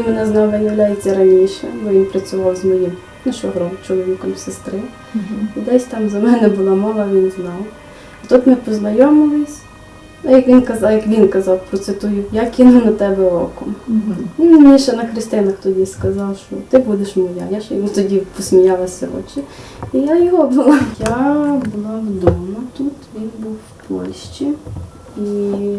він мене знав, виявляється, раніше, бо він працював з моїм ну, шогром, чоловіком сестри. І десь там за мене була мова, він знав. Тут ми познайомились. Ну, як він казав, як він казав, процитую, я кину на тебе оком. І він мені ще на хрестинах тоді сказав, що ти будеш моя. Я ще йому тоді посміялася в очі. І я його була. Я була вдома тут, він був в Польщі. І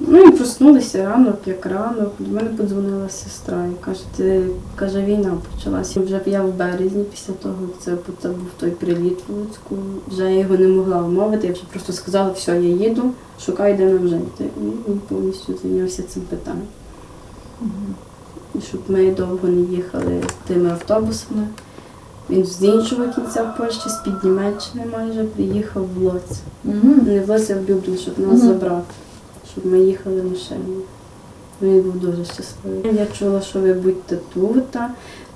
ну, і проснулися ранок, як ранок. До мене подзвонила сестра і каже, ти каже, війна почалася. Вже я в березні, після того, як це, це був той приліт в Луцьку. Вже я його не могла вмовити, я вже просто сказала, все, я їду, шукай, де нам жити. І він повністю зайнявся цим питанням. І щоб ми довго не їхали тими автобусами. Він з іншого кінця Польщі, з-під Німеччини майже приїхав в Лоць. Не в Лоць, а в Люблін, щоб нас Мгм. забрати, щоб ми їхали машиною. Він був дуже щасливий. Я чула, що ви будьте тут,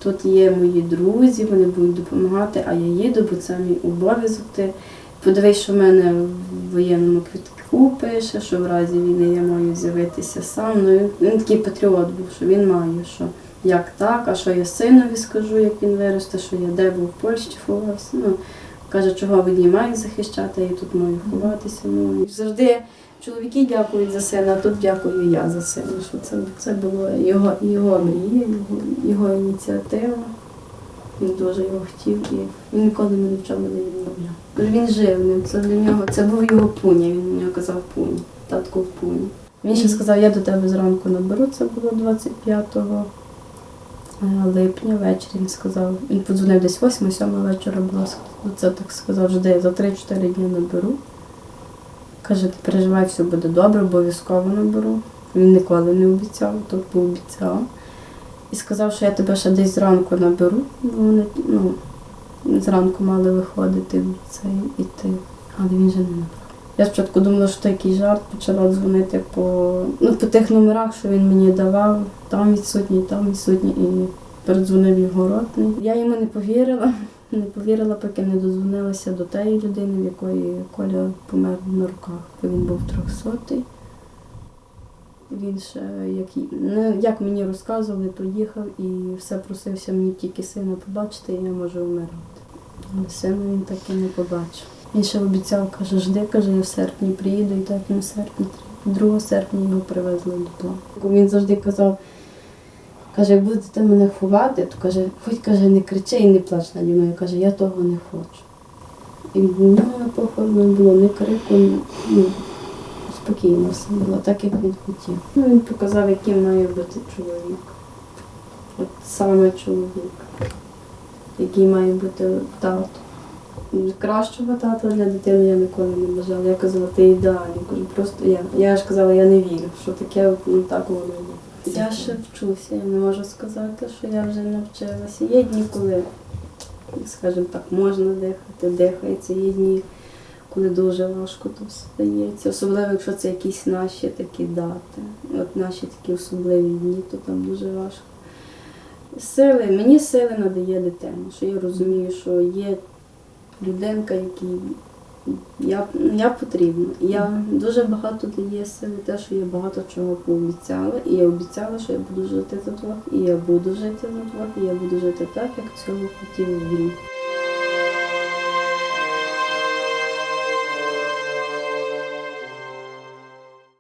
тут є мої друзі, вони будуть допомагати, а я їду, бо це мій обов'язок. Ти подивись, що в мене в воєнному квітку пише, що в разі війни я маю з'явитися сам. Ну, він- він такий патріот був, що він має, що як так, а що я синові скажу, як він виросте, що я де був в Польщі ховався. Ну, каже, чого ви не мають захищати, я тут маю ховатися. Ну, завжди чоловіки дякують за сина, а тут дякую я за сина. Що це, це було його, його мрія, його, його ініціатива. Він дуже його хотів і він ніколи мене в чому не відмовляв. Він жив ним, це для нього, це був його пуня, він мені казав пуні, татко в пуні. Він ще сказав, я до тебе зранку наберу, це було 25 е, липня ввечері. Він сказав, він подзвонив десь 8-7 вечора, було це так сказав, жди, за 3-4 дні наберу. Каже, ти переживай, все буде добре, обов'язково наберу. Він ніколи не обіцяв, тут пообіцяв. І сказав, що я тебе ще десь зранку наберу, бо вони ну, зранку мали виходити в цей іти. Але він же не набрав. Я спочатку думала, що це якийсь жарт, почала дзвонити по, ну, по тих номерах, що він мені давав, там відсутній, там відсутній, і передзвонив його ротний. Я йому не повірила, не повірила, поки не додзвонилася до тієї людини, в якої Коля помер на руках, він був трьохсотий. Він ще, як, ну, як мені розказували, приїхав і все просився мені тільки сина побачити, і я можу вмирати. Але сина він так і не побачив. Він ще обіцяв, каже, жди, каже, я в серпні приїду, і так він в серпні, 2 серпня його привезли до плану. Він завжди казав, каже, як будете мене ховати, то каже, хоч каже, не кричи і не плач наді мною, каже, я того не хочу. І в нього на похорону не було ні крику, ну, спокійно все було, так як він хотів. Ну, він показав, яким має бути чоловік. От саме чоловік, який має бути тато. Кращого тата для дитини я ніколи не бажала. Я казала, ти ідеальний. Кажу, просто я. Я ж казала, я не вірю, що таке ну, так воно є. Я ще вчуся, я не можу сказати, що я вже навчилася. Є дні, коли, скажімо так, можна дихати, дихається, є дні, коли дуже важко то все. Особливо, якщо це якісь наші такі дати. От наші такі особливі дні, то там дуже важко. Сили, мені сили надає дитина, що я розумію, що є людинка, якій я, я потрібна. Я дуже багато дає сили те, що я багато чого пообіцяла. І я обіцяла, що я буду жити за двох, і я буду жити за двох, і я буду жити так, як цього хотів він.